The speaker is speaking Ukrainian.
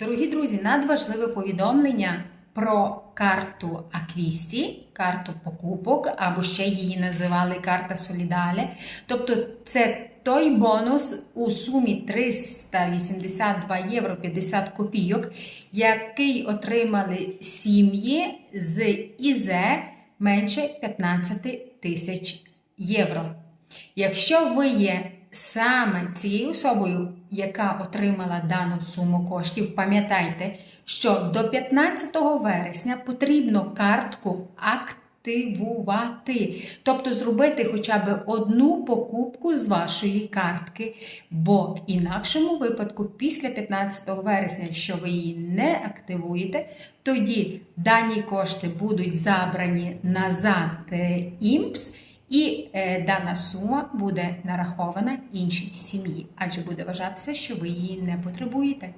Дорогі друзі, надважливе повідомлення про карту Аквісті, карту покупок, або ще її називали карта Солідале. Тобто це той бонус у сумі 382 євро 50 копійок, який отримали сім'ї з ІЗЕ менше 15 тисяч євро. Якщо ви є саме цією особою, яка отримала дану суму коштів, пам'ятайте, що до 15 вересня потрібно картку активувати, тобто зробити хоча б одну покупку з вашої картки, бо в інакшому випадку, після 15 вересня, якщо ви її не активуєте, тоді дані кошти будуть забрані назад е, ІМПС. І е, дана сума буде нарахована іншій сім'ї, адже буде вважатися, що ви її не потребуєте.